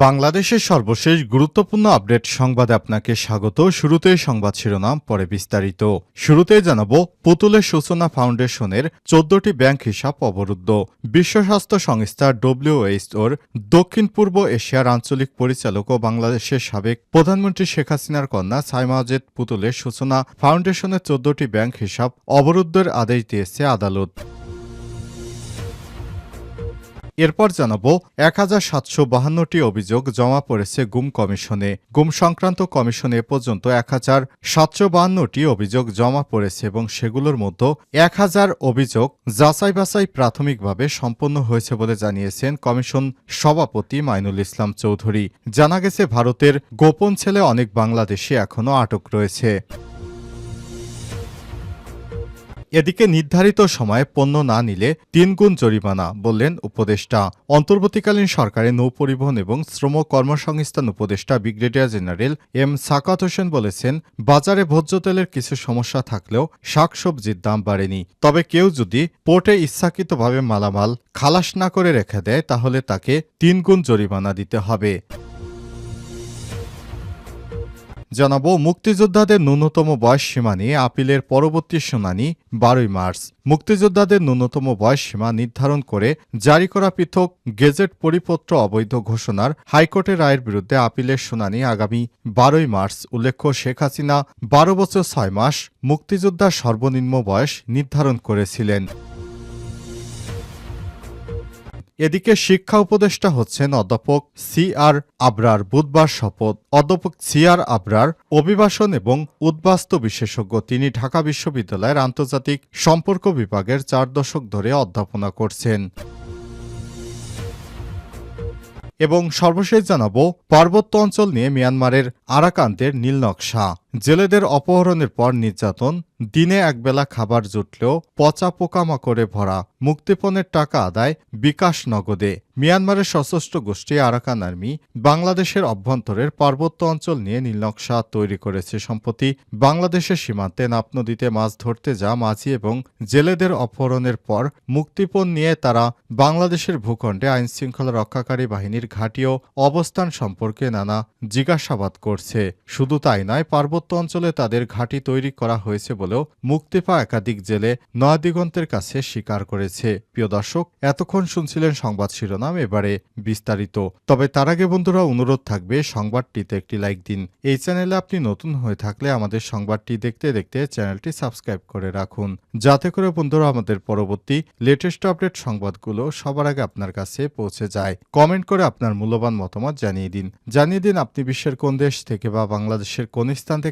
বাংলাদেশের সর্বশেষ গুরুত্বপূর্ণ আপডেট সংবাদে আপনাকে স্বাগত। শুরুতে সংবাদ শিরোনাম, পরে বিস্তারিত। শুরুতে জানাব পুতুলের সূচনা ফাউন্ডেশনের চোদ্দটি ব্যাংক হিসাব অবরুদ্ধ। বিশ্ব স্বাস্থ্য সংস্থা ডব্লিউএইচওর দক্ষিণ পূর্ব এশিয়ার আঞ্চলিক পরিচালক ও বাংলাদেশের সাবেক প্রধানমন্ত্রী শেখ হাসিনার কন্যা সাইমাজেদ পুতুলের সূচনা ফাউন্ডেশনের চোদ্দটি ব্যাংক হিসাব অবরুদ্ধের আদেশ দিয়েছে আদালত। এরপর জানাব এক হাজার সাতশো বাহান্নটি অভিযোগ জমা পড়েছে গুম কমিশনে। গুম সংক্রান্ত কমিশনে পর্যন্ত এক হাজার সাতশো বাহান্নটি অভিযোগ জমা পড়েছে এবং সেগুলোর মধ্যে এক হাজার অভিযোগ যাচাই বাছাই প্রাথমিকভাবে সম্পন্ন হয়েছে বলে জানিয়েছেন কমিশন সভাপতি মাইনুল ইসলাম চৌধুরী। জানা গেছে, ভারতের গোপন ছেলে অনেক বাংলাদেশি এখনও আটক রয়েছে। এদিকে নির্ধারিত সময়ে পণ্য না নিলে তিনগুণ জরিমানা, বললেন উপদেষ্টা। অন্তর্বর্তীকালীন সরকারের নৌপরিবহন এবং শ্রম কর্মসংস্থান উপদেষ্টা brigadier general M Sakhawat Hossain বলেছেন, বাজারে ভোজ্য তেলের কিছু সমস্যা থাকলেও শাকসবজির দাম বাড়েনি। তবে কেউ যদি পোর্টে ইচ্ছাকৃতভাবে মালামাল খালাস না করে রেখে দেয়, তাহলে তাকে তিনগুণ জরিমানা দিতে হবে। জানাব, মুক্তিযোদ্ধাদের ন্যূনতম বয়স সীমা নিয়ে আপিলের পরবর্তী শুনানি বারোই মার্চ। মুক্তিযোদ্ধাদের ন্যূনতম বয়স সীমা নির্ধারণ করে জারি করা পৃথক গেজেট পরিপত্র অবৈধ ঘোষণার হাইকোর্টের রায়ের বিরুদ্ধে আপিলের শুনানি আগামী বারোই মার্চ। উল্লেখ্য, শেখ হাসিনা বারো বছর ছয় মাস মুক্তিযোদ্ধার সর্বনিম্ন বয়স নির্ধারণ করেছিলেন। এদিকে শিক্ষা উপদেষ্টা হচ্ছেন অধ্যাপক সি আর আবরার বুধবার শপথ। অধ্যাপক সি আর আবরার অভিবাসন এবং উদ্বাস্তু বিশেষজ্ঞ। তিনি ঢাকা বিশ্ববিদ্যালয়ের আন্তর্জাতিক সম্পর্ক বিভাগের চার দশক ধরে অধ্যাপনা করছেন। এবং সর্বশেষ জানাব, পার্বত্য অঞ্চল নিয়ে মিয়ানমারের আরাকান্তের নীলনকশা জেলেদের অপহরণের পর নির্যাতন, দিনে একবেলা খাবার জুটলেও পচা পোকামাকড়ে ভরা, মুক্তিপণের টাকা আদায় বিকাশ নগদে। মিয়ানমারের সশস্ত্র গোষ্ঠী আরাকান আর্মি বাংলাদেশের অভ্যন্তরের পার্বত্য অঞ্চল নিয়ে নীলনকশা তৈরি করেছে সম্প্রতি। বাংলাদেশের সীমান্তে নাপ নদীতে মাছ ধরতে যা মাঝি এবং জেলেদের অপহরণের পর মুক্তিপণ নিয়ে তারা বাংলাদেশের ভূখণ্ডে আইনশৃঙ্খলা রক্ষাকারী বাহিনীর ঘাঁটি ও অবস্থান সম্পর্কে নানা জিজ্ঞাসাবাদ করছে। শুধু তাই নয়, পার্বত্য অঞ্চলে তাদের ঘাঁটি তৈরি করা হয়েছে বলেও মুক্তি পাওয়া একাধিক জেলে নয়াদিগন্তের কাছে স্বীকার করেছে। প্রিয় দর্শক, এতক্ষণ শুনছিলেন সংবাদ শিরোনাম, এবারে বিস্তারিত। তবে তার আগে বন্ধুরা, অনুরোধ থাকবে, সংবাদটিতে একটি লাইক দিন। এই চ্যানেলে আপনি নতুন হয়ে থাকলে আমাদের সংবাদটি দেখতে দেখতে চ্যানেলটি সাবস্ক্রাইব করে রাখুন। যাতে করে বন্ধুরা, আমাদের পরবর্তী লেটেস্ট আপডেট সংবাদগুলো সবার আগে আপনার কাছে পৌঁছে যায়। কমেন্ট করে আপনার মূল্যবান মতামত জানিয়ে দিন। জানিয়ে দিন আপনি বিশ্বের কোন দেশ থেকে বা বাংলাদেশের কোন স্থান থেকে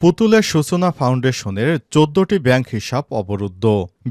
পুতুলের সূচনা ফাউন্ডেশনের চোদ্দটি ব্যাংক হিসাব অবরুদ্ধ।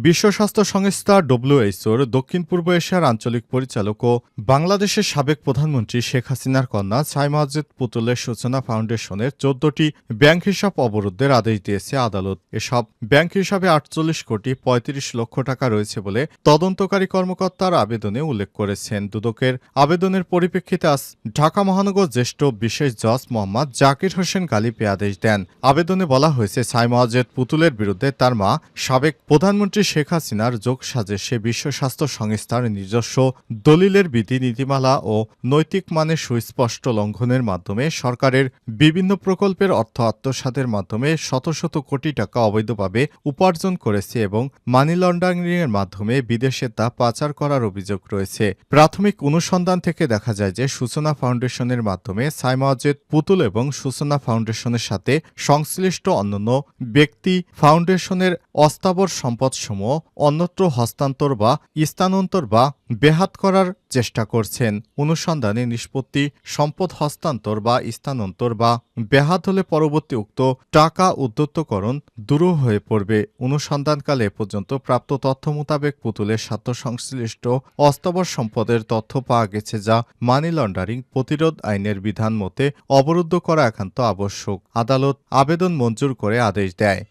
বিশ্ব স্বাস্থ্য সংস্থা ডব্লিউএইচওর দক্ষিণ পূর্ব এশিয়ার আঞ্চলিক পরিচালক ও বাংলাদেশের সাবেক প্রধানমন্ত্রী শেখ হাসিনার কন্যা ছাইমাজেদ পুতুলের সূচনা ফাউন্ডেশনের চোদ্দটি ব্যাংক হিসাব অবরুদ্ধের আদেশ দিয়েছে আদালত। এসব ব্যাংক হিসাবে আটচল্লিশ কোটি পঁয়ত্রিশ লক্ষ টাকা রয়েছে বলে তদন্তকারী কর্মকর্তার আবেদনে উল্লেখ করেছেন। দুদকের আবেদনের পরিপ্রেক্ষিতে আজ ঢাকা মহানগর জ্যেষ্ঠ বিশেষ জজ মোহাম্মদ জাকির হোসেন গালিপে আদেশ দেন। আবেদনে বলা হয়েছে সাইমাজেদ পুতুলের বিরুদ্ধে তার মা সাবেক প্রধানমন্ত্রী শেখ হাসিনার যোগ সাজে বিশ্ব স্বাস্থ্য সংস্থার নিজস্ব দলিলের বিধি, নীতিমালা ও নৈতিক মানের সুস্পষ্ট লঙ্ঘনের মাধ্যমে সরকারের বিভিন্ন প্রকল্পের অর্থ আত্মসাতের মাধ্যমে শত শত কোটি টাকা অবৈধভাবে উপার্জন করেছে এবং মানি লন্ডারিংয়ের মাধ্যমে বিদেশে তা পাচার করার অভিযোগ রয়েছে। প্রাথমিক অনুসন্ধান থেকে দেখা যায় যে সূচনা ফাউন্ডেশনের মাধ্যমে সাইমাজেদ পুতুল এবং সূচনা ফাউন্ডেশনের সাথে সংশ্লিষ্ট অন্যান্য ব্যক্তি ফাউন্ডেশনের অস্থাবর সম্পদসমূহ অন্যত্র হস্তান্তর বা স্থানান্তর বা বেহাত করার চেষ্টা করছেন। অনুসন্ধানে নিষ্পত্তি, সম্পদ হস্তান্তর বা স্থানান্তর বা বেহাত হলে পরবর্তী উক্ত টাকা উদ্যত্তকরণ দূর হয়ে পড়বে। অনুসন্ধানকালে পর্যন্ত প্রাপ্ত তথ্য মোতাবেক পুতুলের স্বার্থ সংশ্লিষ্ট অস্থাবর সম্পদের তথ্য পাওয়া গেছে যা মানি লন্ডারিং প্রতিরোধ আইনের বিধান মতে অবরুদ্ধ করা একান্ত আবশ্যক। আদালত আবেদন মঞ্জুর করে আদেশ দেয়।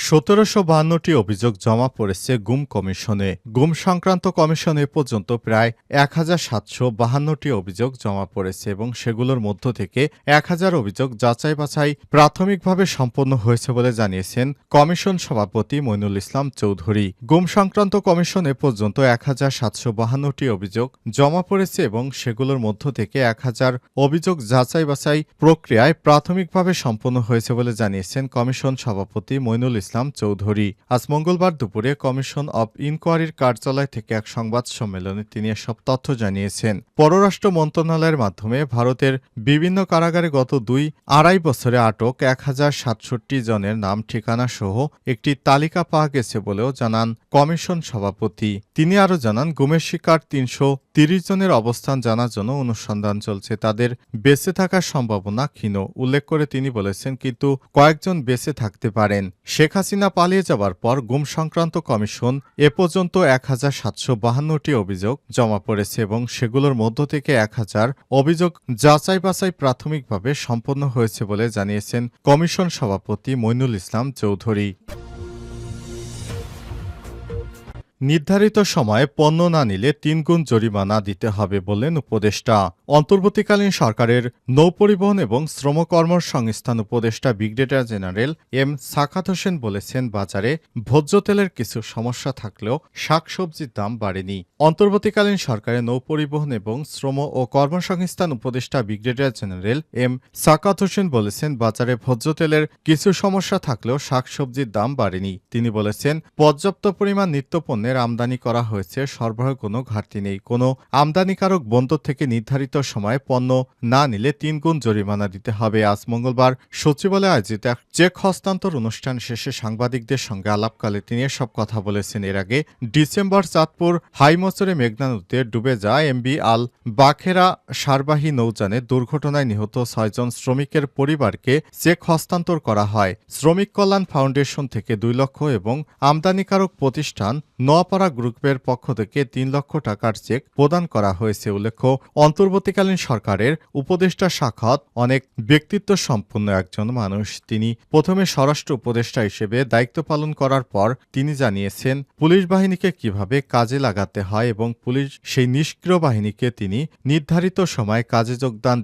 সতেরোশো বাহান্নটি অভিযোগ জমা পড়েছে গুম কমিশনে। গুম সংক্রান্ত কমিশন এ পর্যন্ত প্রায় এক হাজার সাতশো বাহান্নটি অভিযোগ জমা পড়েছে এবং সেগুলোর মধ্য থেকে এক হাজার অভিযোগ যাচাই বাছাই প্রাথমিকভাবে সম্পন্ন হয়েছে বলে জানিয়েছেন কমিশন সভাপতি মইনুল ইসলাম চৌধুরী। গুম সংক্রান্ত কমিশন এ পর্যন্ত এক হাজার সাতশো বাহান্নটি অভিযোগ জমা পড়েছে এবং সেগুলোর মধ্য থেকে এক হাজার অভিযোগ যাচাই বাছাই প্রক্রিয়ায় প্রাথমিকভাবে সম্পন্ন হয়েছে বলে জানিয়েছেন কমিশন সভাপতি মইনুল ইসলাম। চৌধুরী। আজ মঙ্গলবার দুপুরে কমিশন অব ইনকোয়ারির কার্যালয় থেকে এক সংবাদ সম্মেলনে তিনি এসব তথ্য জানিয়েছেন। পররাষ্ট্র মন্ত্রণালয়ের মাধ্যমে ভারতের বিভিন্ন কারাগারে গত দুই আড়াই বছরে আটক এক হাজার সাতষট্টি জনের নাম, ঠিকানা সহ একটি তালিকা পাওয়া গেছে বলেও জানান কমিশন সভাপতি। তিনি আরও জানান, গুমের শিকার তিনশো তিরিশ জনের অবস্থান জানার জন্য অনুসন্ধান চলছে। তাদের বেঁচে থাকার সম্ভাবনা ক্ষীণ, উল্লেখ করে তিনি বলেছেন, কিন্তু কয়েকজন বেঁচে থাকতে পারেন। শেখ হাসিনা পালিয়ে যাওয়ার পর গুম সংক্রান্ত কমিশন এ পর্যন্ত এক হাজার সাতশো বাহান্নটি অভিযোগ জমা পড়েছে এবং সেগুলোর মধ্য থেকে এক হাজার অভিযোগ যাচাই বাছাই প্রাথমিকভাবে সম্পন্ন হয়েছে বলে জানিয়েছেন কমিশন সভাপতি মইনুল ইসলাম চৌধুরী। নির্ধারিত সময়ে পণ্য না নিলে তিনগুণ জরিমানা দিতে হবে বললেন উপদেষ্টা। অন্তর্বর্তীকালীন সরকারের নৌপরিবহন এবং শ্রম কর্মসংস্থান উপদেষ্টা brigadier general M Sakhawat Hossain বলেছেন, বাজারে ভোজ্য তেলের কিছু সমস্যা থাকলেও শাকসবজির দাম বাড়েনি। অন্তর্বর্তীকালীন সরকারের নৌপরিবহন এবং শ্রম ও কর্মসংস্থান উপদেষ্টা brigadier general M Sakhawat Hossain বলেছেন, বাজারে ভোজ্য তেলের কিছু সমস্যা থাকলেও শাকসবজির দাম বাড়েনি। তিনি বলেছেন, পর্যাপ্ত পরিমাণ নিত্যপণ্যের আমদানি করা হয়েছে সরবরাহ কোনো ঘাটতি নেই। কোনো আমদানিকারক বন্দর থেকে নির্ধারিত সময়ে পণ্য না নিলে তিন গুণ জরিমানা দিতে হবে। আজ মঙ্গলবার সচিবালয়ে আয়োজিত এক চেক হস্তান্তর অনুষ্ঠান শেষে সাংবাদিকদের সঙ্গে আলাপকালে তিনি এসব কথা বলেছেন। এর আগে ডিসেম্বর চাঁদপুর হাইমচরে মেঘনা নদীতে ডুবে যায় এমবি আল বাখেরা সারবাহী নৌযানে দুর্ঘটনায় নিহত ছয়জন শ্রমিকের পরিবারকে চেক হস্তান্তর করা হয়। শ্রমিক কল্যাণ ফাউন্ডেশন থেকে দুই লক্ষ এবং আমদানিকারক প্রতিষ্ঠান নোয়াপাড়া গ্রুপের পক্ষ থেকে তিন লক্ষ টাকার চেক প্রদান করা হয়েছে উল্লেখ্য, অন্তর্বর্তীকালীন সরকারের উপদেষ্টা সাক্ষাৎ অনেক ব্যক্তিত্ব সম্পন্ন একজন মানুষ। তিনি প্রথমে স্বরাষ্ট্র উপদেষ্টা হিসেবে দায়িত্ব পালন করার পর তিনি জানিয়েছেন, পুলিশ বাহিনীকে কীভাবে কাজে লাগাতে হয় এবং পুলিশ সেই নিষ্ক্রিয় বাহিনীকে তিনি নির্ধারিত সময় কাজে যোগদান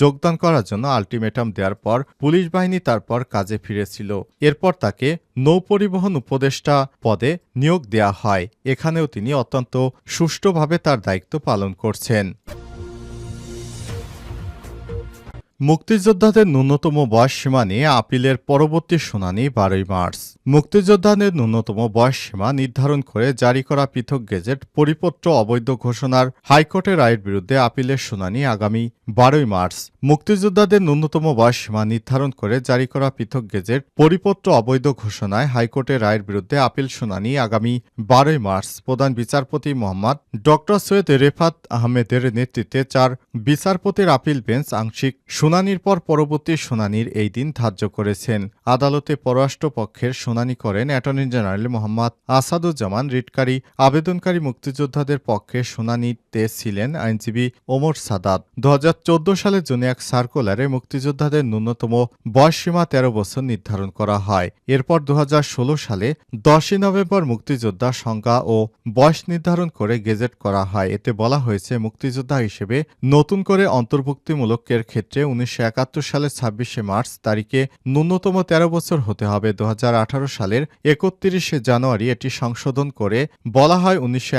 যোগদান করার জন্য আলটিমেটাম দেওয়ার পর পুলিশ বাহিনী তারপর কাজে ফিরেছিল। এরপর তাকে নৌপরিবহন উপদেষ্টা পদে নিয়োগ দেয়া হয়। এখানেও তিনি অত্যন্ত সুষ্ঠুভাবে তার দায়িত্ব পালন করছেন। মুক্তিযোদ্ধাদের ন্যূনতম বয়স সীমা নিয়ে আপিলের পরবর্তী শুনানি বারোই মার্চ। মুক্তিযোদ্ধাদের ন্যূনতম বয়স সীমা নির্ধারণ করে জারি করা পৃথক গেজেট পরিপত্র অবৈধ ঘোষণার হাইকোর্টের রায়ের বিরুদ্ধে আপিলের শুনানি আগামী বারোই মার্চ। মুক্তিযোদ্ধাদের ন্যূনতম বয়স সীমা নির্ধারণ করে জারি করা পৃথক গেজেট পরিপত্র অবৈধ ঘোষণায় হাইকোর্টের রায়ের বিরুদ্ধে আপিল শুনানি আগামী বারোই মার্চ। প্রধান বিচারপতি মোহাম্মদ ডক্টর সৈয়দ রেফাত আহমেদের নেতৃত্বে চার বিচারপতির আপিল বেঞ্চ আংশিক শুনানির পর পরবর্তী শুনানির এই দিন ধার্য করেছেন। আদালতে পররাষ্ট্র পক্ষের শুনানি করেন অ্যাটর্নি জেনারেল মোহাম্মদ আসাদুজ্জামান রিটকারী। আবেদনকারী মুক্তিযোদ্ধাদের পক্ষে শুনানিতে ছিলেন আইনজীবী ওমর সাদাত। দু হাজার চোদ্দ সালে জন্য এক সার্কুলারে মুক্তিযোদ্ধাদের ন্যূনতম বয়সসীমা তেরো বছর নির্ধারণ করা হয়। এরপর দু হাজার ষোলো সালে দশই নভেম্বর মুক্তিযোদ্ধা সংজ্ঞা ও বয়স নির্ধারণ করে গেজেট করা হয়। এতে বলা হয়েছে, মুক্তিযোদ্ধা হিসেবে নতুন করে অন্তর্ভুক্তিমূলকের ক্ষেত্রে উনিশশো সালের ছাব্বিশে মার্চ তারিখে ন্যূনতম তেরো বছর হতে হবে। দু হাজার আঠারো সালের একত্রিশে জানুয়ারি এটি সংশোধন করে বলা হয় উনিশশো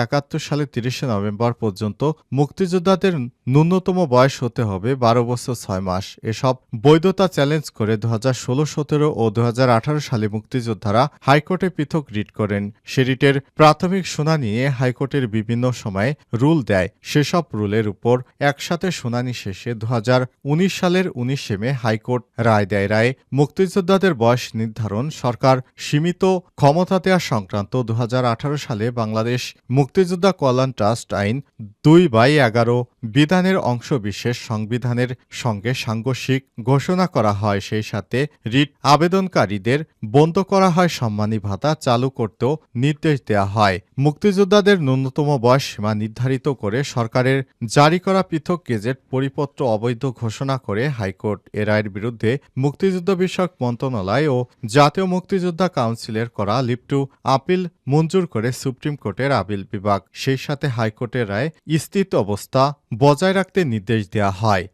সালের তিরিশে নভেম্বর পর্যন্ত মুক্তিযোদ্ধাদের ন্যূনতম বয়স হতে হবে বারো বছর ছয় মাস। এসব বৈধতা চ্যালেঞ্জ করে দু হাজার ষোলো, সতেরো ও দু হাজার আঠারো সালে মুক্তিযোদ্ধারা হাইকোর্টে পৃথক রিট করেন। সে রিটের প্রাথমিক শুনানি নিয়ে হাইকোর্টের বিভিন্ন সময়ে রুল দেয়। সেসব রুলের উপর একসাথে শুনানি শেষে দু হাজার উনিশ সালের উনিশে মে হাইকোর্ট রায় দেয়। রায় মুক্তিযোদ্ধাদের বয়স নির্ধারণ, সরকার সীমিত ক্ষমতা দেওয়া সংক্রান্ত দু হাজার আঠারো সালে বাংলাদেশ মুক্তিযোদ্ধা কল্যাণ ট্রাস্ট আইন দুই বাই এগারো বিধানের অংশ বিশেষ সংবিধানের সঙ্গে সাংঘর্ষিক ঘোষণা করা হয়। সেই সাথে রিট আবেদনকারীদের বন্ধ করা হয়, সম্মানী ভাতা চালু করতেও নির্দেশ দেওয়া হয়। মুক্তিযোদ্ধাদের ন্যূনতম বয়স সীমা নির্ধারিত করে সরকারের জারি করা পৃথক গেজেট, পরিপত্র অবৈধ ঘোষণা করে হাইকোর্ট এ রায়ের বিরুদ্ধে মুক্তিযুদ্ধ বিষয়ক মন্ত্রণালয় ও জাতীয় মুক্তিযোদ্ধা কাউন্সিলের করা লিপটু আপিল মঞ্জুর করে সুপ্রিম কোর্টের আপিল বিভাগ। সেই সাথে হাইকোর্টের রায় স্থিত অবস্থা বজায় রাখতে নির্দেশ দেওয়া হয়।